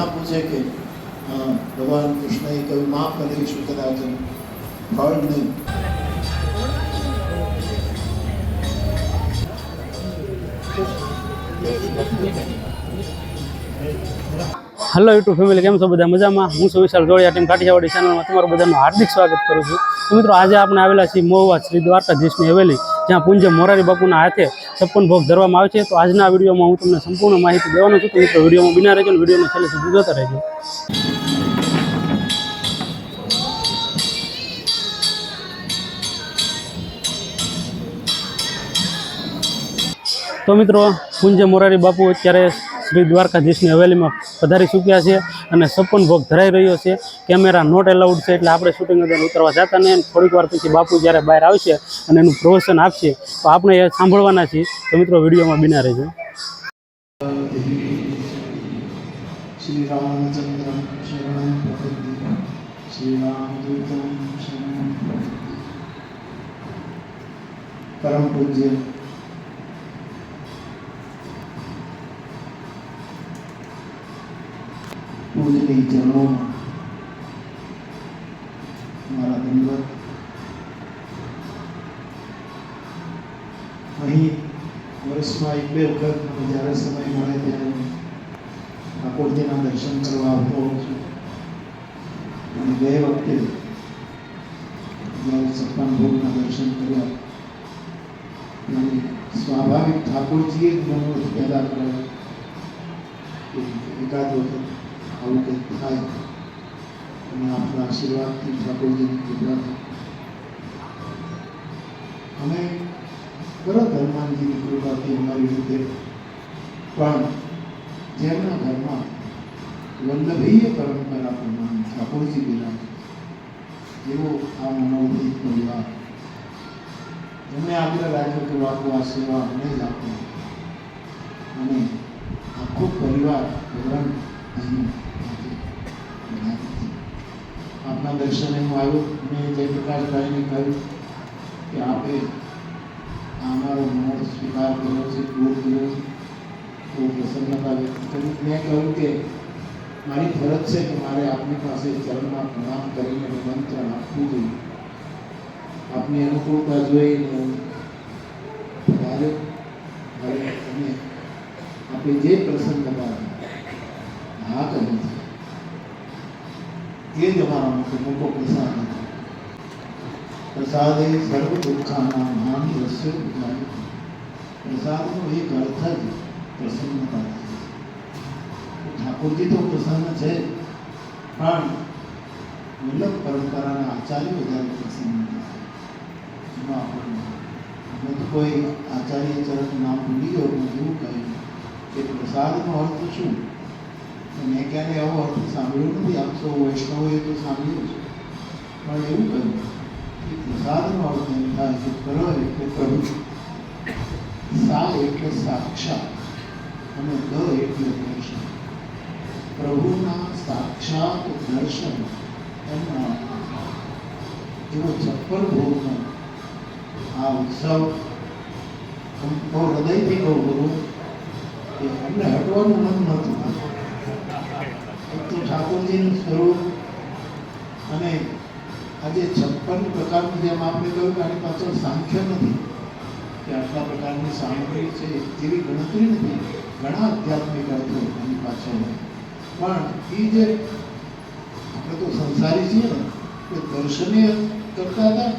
ઘણા પૂછે કે ભગવાન કૃષ્ણએ કહ્યું માફ કરીશું કદાચ ફળ નહીં. હેલો યુટ્યુબ ફેમિલી કેમ છો બધા? મજામાં? હું છું વિશાલ જોડિયા ટીમ કાઠિયાવાડી ચેનલમાં તમારું બધાનું હાર્દિક સ્વાગત કરું છું. તો મિત્રો, આજે આપણે આવેલા છીએ મહુવા શ્રી દ્વારકાધીશની હવેલી, જ્યાં પૂંજ્ય મોરારી બાપુના હાથે છપ્પન ભોગ ધરવામાં આવે છે. તો આજના વિડીયોમાં હું તમને સંપૂર્ણ માહિતી દેવાનો છું. તો મિત્રો, વિડીયોમાં બિના રહેજો અને વિડીયોને છેલ્લે સુધી જોતા રહેજો. તો મિત્રો, પૂંજ્ય મોરારી બાપુ અત્યારે શ્રી દ્વારકાધીશની હવેલીમાં પધારી ચૂક્યા છે અને સપન ભોગ ધરાઈ રહ્યો છે. કેમેરા નોટ એલાઉડ છે એટલે આપણે શૂટિંગ અંદર ઉતરવા જતા નહીં થોડીક વાર પછી બાપુ જ્યારે બહાર આવશે અને એનું પ્રવચન આપશે, તો આપણે એ સાંભળવાના છીએ. તો મિત્રો, વિડીયોમાં બિના રહેજો. પરમ પૂજ્ય. પૂજની ચરણોમાં મારા દંડવત અહીં વર્ષમાં એક બે વખત મને જ્યારે સમય મળે ત્યારે ઠાકોરજીના દર્શન કરવા આવતો હોઉં છું અને બે વખતે જ્યારે છપ્પન ભોગના દર્શન કર્યા અને સ્વાભાવિક ઠાકોરજીએ જ મનોરથ પેદા કરાયો એકાદ વખત આવું કંઈક થાય અને આપણા આશીર્વાદથી ઠાકોરજીની કૃપા અમે કરો હનુમાનજીની કૃપાથી અમારી રીતે પણ જેમના ઘરમાં વલ્લભીય પરંપરા પ્રમાણે ઠાકોરજી બિરાજે એવો આ મનોભીત પરિવાર એમણે આગ્રહ રાખ્યો કે બાપુ આ સેવા અમને જ આપો અને આખો પરિવાર ભગવાન અહીં. આપના દર્શને હું આવ્યો મેં જયપ્રકાશભાઈને કહ્યું કે આપે આ અમારો મનોર સ્વીકાર કર્યો છે પૂર કર્યો છે તો પ્રસન્નતા વ્યક્ત કરી મેં કહ્યું કે મારી ફરજ છે કે મારે આપની પાસે ચરણમાં પ્રણામ કરીને નિમંત્રણ આપવું જોઈએ આપની અનુકૂળતા જોઈને હું પધાર્યો હવે તમે આપે જે પ્રસન્નતા હા કહી છે એ જ અમારા માટે પ્રસાદ હતો પ્રસાદે સર્વ દુઃખાના મહાન રસ્ય ઉજાય પ્રસાદનો એક અર્થ જ પ્રસન્નતા ઠાકોરજી તો પ્રસન્ન છે પણ વલ્લભ પરંપરાના આચાર્ય વધારે પ્રસન્ન એમાં કોઈ આચાર્ય ચરણ નામ ભૂલી ગયો એવું કહ્યું કે પ્રસાદનો અર્થ શું? મેં ક્યારે આવો અર્થ સાંભળ્યો નથી. આમ તો વૈષ્ણવોએ તો સાંભળ્યું છે પણ એવું કહ્યું કે પ્રસાદનો અર્થ એમ થાય કે પ્ર એટલે પ્રભુ સા એટલે સાક્ષાત અને દ એટલે દર્શન. પ્રભુના સાક્ષાત દર્શન એમના એવો ચપ્પલ ભોગનો આ ઉત્સવ બહુ હૃદયથી કહું બધું કે અમને હટવાનું મન નહોતું. એક તો ઠાકોરજીનું સ્વરૂપ અને આજે છપ્પન પ્રકારનું જેમ આપણે કહ્યું કે આની પાછળ સાંખ્ય નથી, કે આટલા પ્રકારની સામગ્રી છે એવી ગણતરી નથી, ઘણા આધ્યાત્મિક અર્થો એની પાછળ પણ એ જે આપણે તો સંસારી છીએ ને, એ દર્શને કરતા હતા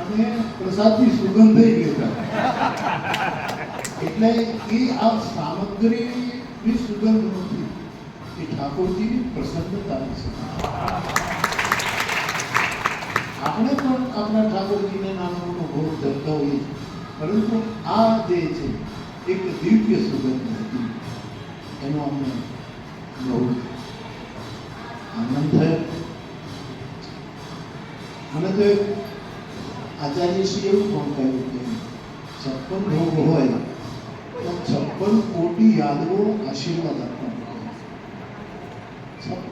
અને પ્રસાદની સુગંધ લેતા એટલે એ આ સામગ્રીની સુગંધ નથી એ ઠાકોરજીની પ્રસન્નતાની છે. આપણે પણ આપણા ઠાકોરજીને નાનો મોટો ભોગ ધરતા હોઈએ પરંતુ આ જે છે, એક દિવ્ય સુગંધ હતી. એનો અમને બહુ આનંદ થયો. અને તો આચાર્યશ્રી એવું પણ કહ્યું કે છપ્પન ભોગ હોય તો છપ્પન કોટી યાદવો આશીર્વાદ આપવાનું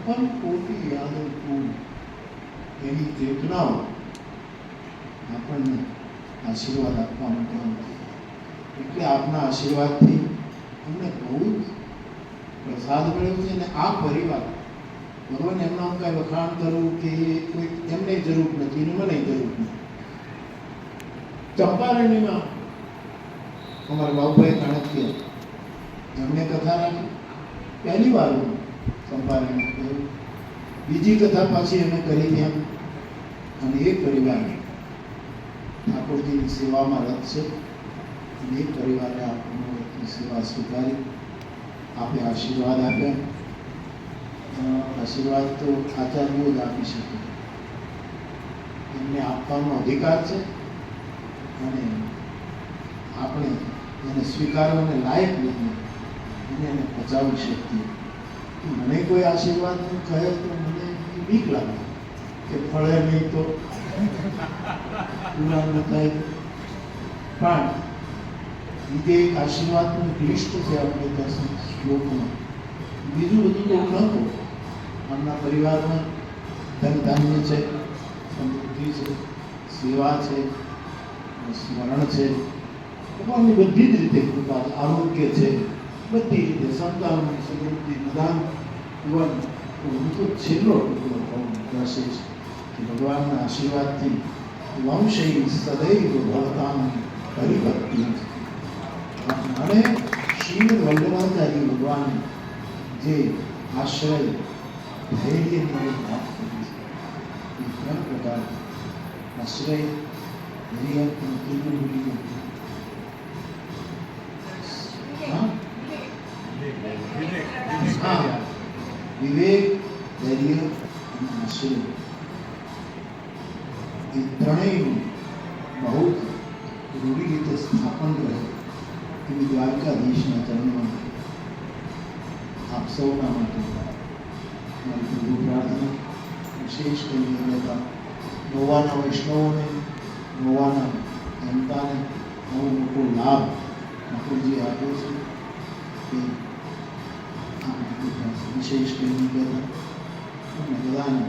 છપ્પન કોટી યાદવ કુલ એની ચેતનાઓ આપણને આશીર્વાદ આપવા માટે એટલે આપના આશીર્વાદથી અમને બહુ જ પ્રસાદ મળ્યો છે અને આ પરિવાર, ભગવાન એમના હું કાંઈ વખાણ કરું કે કોઈ એમને જરૂર નથી ને મને જરૂર નથી. ચંપારણ્યમાં અમારા બાબુભાઈ ચાણક્ય એમણે કથા રાખી. પહેલી વાર ચંપારણ્ય ગયો બીજી કથા પાછી અમે કરી ત્યાં અને એ પરિવાર ઠાકોરજીની સેવામાં રત છે. અને એ પરિવારે આપણને સેવા સ્વીકારી. આપે આશીર્વાદ આપ્યા. આશીર્વાદ તો આચાર્યો જ આપી શકે. એમને આપવાનો અધિકાર છે. અને આપણે એને સ્વીકારવાને લાયક નથી. અને એને પચાવી શકીએ મને કોઈ આશીર્વાદ કહે તો મને બીક લાગે કે ફળે નહીં તો. પૂરા થાય પણ બીજે એક આશીર્વાદનું એક લિસ્ટ છે આપણે દસ શ્લોકમાં. બીજું બધું તો હું ન કહું આમના પરિવારમાં ધન ધાન્ય છે, સમૃદ્ધિ છે, સેવા છે સ્મરણ છે. ભગવાનની બધી જ રીતે કૃપા આરોગ્ય છે. બધી રીતે સંતાન સમૃદ્ધિ બધા ભગવાન હું તો છેલ્લો ટુકડો કહું વિશેષ કે ભગવાનના આશીર્વાદથી વંશી સદૈવ ભવતામ હરિભક્તિ અને શ્રીમદ વલ્લભાચાર્ય ભગવાન જે આશ્રય ધૈર્યની વાત કરી છે, એ ત્રણ પ્રકાર આશ્રય, ધૈર્ય અને ત્રીજું વિવેક ધૈર્ય અને આશ્રય એ ત્રણેયનું બહુ રૂઢી રીતે સ્થાપન રહે એવી દ્વારકાધીશના ચરણમાં આપ સૌના માટે મારી પ્રભુ પ્રાર્થના વિશેષ કરીને હતા નોવાના વૈષ્ણવોને નોવાના જનતાને બહુ મોટો લાભ ઠાકોરજી આપ્યો છે કે આ માટે પ્રાર્થના વિશેષ કરીને કહેતા અને બધાને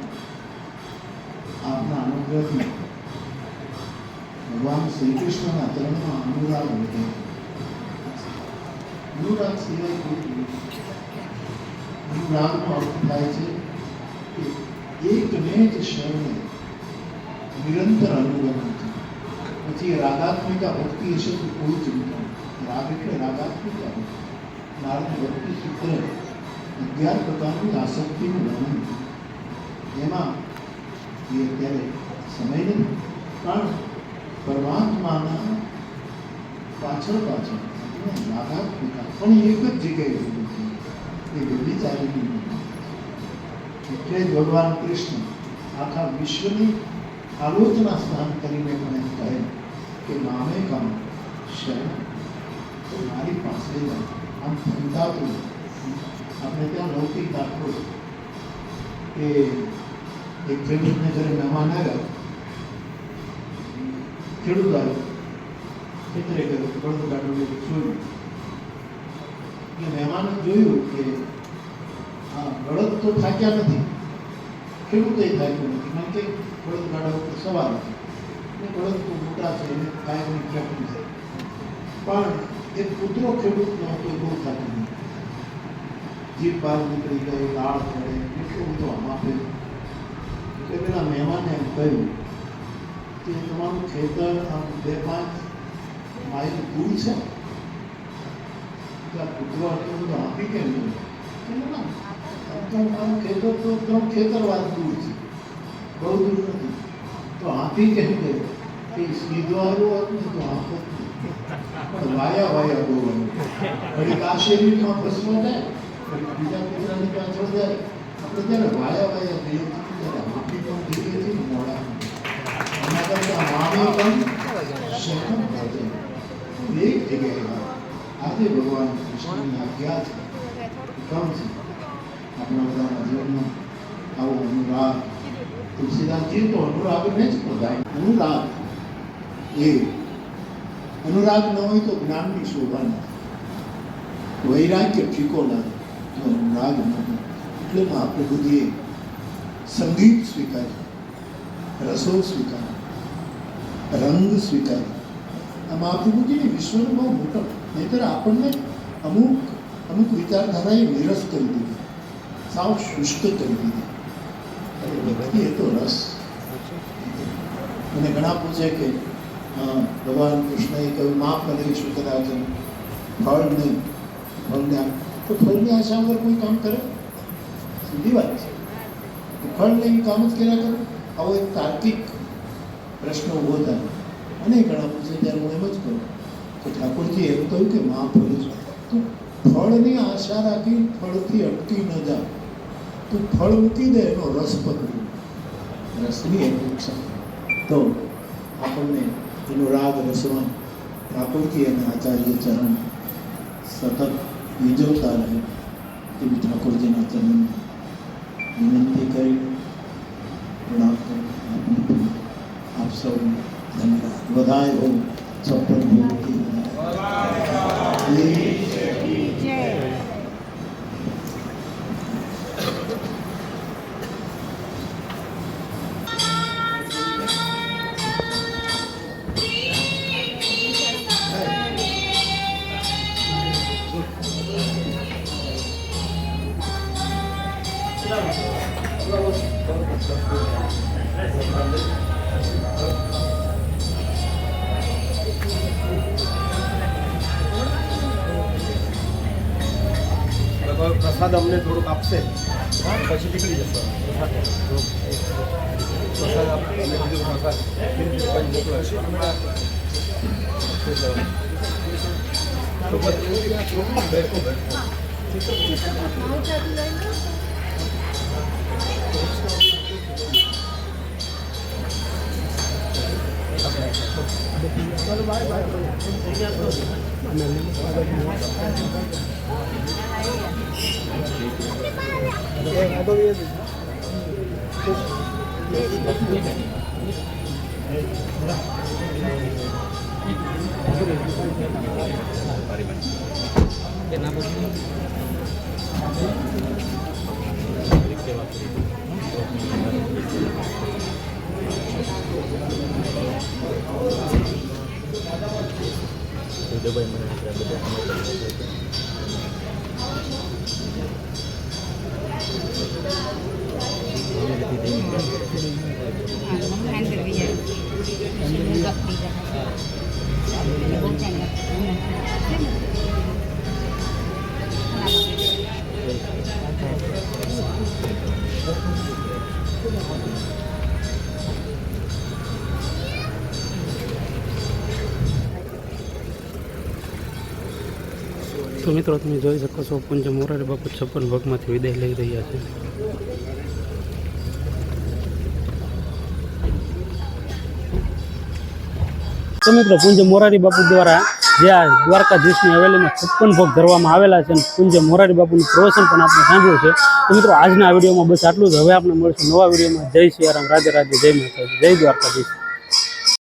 આપના અનુગ્રહથી ભગવાન શ્રી કૃષ્ણના ચરણમાં અનુરાગ વધે અનુરાગ સિવાય કોઈ નથી. અનુરાગનો અર્થ થાય છે કે એકને જ શરણે નિરંતર અનુગમન છે પછી એ રાગાત્મિકા ભક્તિ હશે તો કોઈ ચિંતા નથી રાગ એટલે રાગાત્મિકા ભક્તિ નારદ ભક્તિ સૂત્ર અગિયાર પ્રકારની આસક્તિનું વર્ણન. એમાં એ અત્યારે સમય નથી, પણ પરમાત્માના પાછળ પાછળ આપણે પણ એક જ જગ્યાએ એ બધી ચાલીની ભગવાન કૃષ્ણ આખા વિશ્વની આલોચના સ્થાન કરીને પણ એમ કહે કે મામે કામ, શરણ, તો મારી પાસે જ આમ ફંતાતું આપણે ત્યાં લૌકિક દાખલો કે એક ખેડૂતને ઘરે મહેમાન આવ્યા ખેડૂત આવ્યો ખેતરે ગયો બળદ લઈને જોયું એટલે મહેમાને જોયું કે હા બળદ તો થાક્યા નથી ખેડૂતે થાક્યું નથી. કારણ કે બળદ ગાડા ઉપર સવાર નથી બળદ તો મોટા છે, એને કાયમની પ્રેક્ટિસ છે પણ એક કૂતરો ખેડૂત ન હતો, એ બહુ ગયો. જીભ બહાર નીકળી ગઈ, લાળ પડે, એટલું બધું આમ આપે કે પેલા મહેમાને એમ કહ્યું કે તમારું ખેતર આમ બે પાંચ માઇલ દૂર છે. આ કૂતરો આટલું બધું આપી કેમ નહીં? ખેતર તો એકદમ ખેતરવાદ દૂર છે. બહુ દૂર નથી. તો આપી કેમ ગયો કે સીધો આવ્યો હતું તો આપો. વાયા વાયા બહુ ઘડીક આ શેરીમાં બસમાં જાય બીજા જાય આપણે જ્યારે વાયા વાયા જઈએ ત્યારે મોડા જગ્યાએ આજે ભગવાન કૃષ્ણની આજ્ઞા છે આપણા બધાના જીવનમાં આવો અનુરાગ તુલસીદાસજી તો અનુરાગને જ પ્રધાન અનુરાગ એ અનુરાગ ન હોય તો જ્ઞાનની શોભા નથી વૈરાગ્ય ફીકો લાગે જો અનુરાગ ન હોય એટલે મહાપ્રભુજીએ સંગીત સ્વીકાર્યું, રસો સ્વીકાર્યો, રંગ સ્વીકાર્યો. આ મહાપ્રભુજીને વિશ્વનો બહુ મોટો, નહીતર આપણને અમુક અમુક વિચારધારાએ વિરસ કરી દીધી, સાવ શુષ્ક કરી દીધી. અને વ્યક્તિ એ તો રસ. મને ઘણા પૂછે કે ભગવાન કૃષ્ણએ કહ્યું માફ કરીશું કદાચ એમ. ફળ નહીં ફળને તો ફળની આશા વગર કોઈ કામ કરે? સીધી વાત છે. તો ફળ લઈને કામ જ કર્યા કરો? આવો એક તાર્કિક પ્રશ્ન ઊભો થાય. અને ઘણા પૂછે ત્યારે હું એમ જ કરું કે ઠાકોરજી એમ કહ્યું કે મા ફળ તું ફળની આશા રાખી ફળથી અટકી ન જા. તું ફળ મૂકી દે, એનો રસ પકડી. રસની અપેક્ષા તો આપણને એનો રાગ રસવાન ઠાકોરજી અને આચાર્ય ચરણ સતત વિજવતા રહે એવી ઠાકોરજીના ચરણ વિનંતી કરી પ્રણામ કરી આપને આપ સૌને ધન્યવાદ બધાય હો સફળ ભોગવતી પ્રસાદ અમને થોડુંક આપશે પછી નીકળી જશે પ્રસાદ આપ- અમે કીધું પ્રસાદ પછી મોકલાશે. તો પછી બેઠો બેઠો અંદર બીજા તો મિત્રો, તમે જોઈ શકો છો પૂંજ મોરારી બાપુ છપ્પન ભગમાંથી વિદાય લઈ રહ્યા છે. તો મિત્રો પૂંજ મોરારી બાપુ દ્વારા જે આ દ્વારકાધીશની હવેલીમાં છપ્પન ભોગ ધરવામાં આવેલા છે અને કુંજ મોરારી બાપુનું પ્રવચન પણ આપણે સાંભળ્યું છે. તો મિત્રો આજના વિડીયોમાં બસ આટલું જ. હવે આપણે મળશું નવા વિડીયોમાં. જય સિયારામ રાધે રાધે. જય માતા જય દ્વારકાધીશ.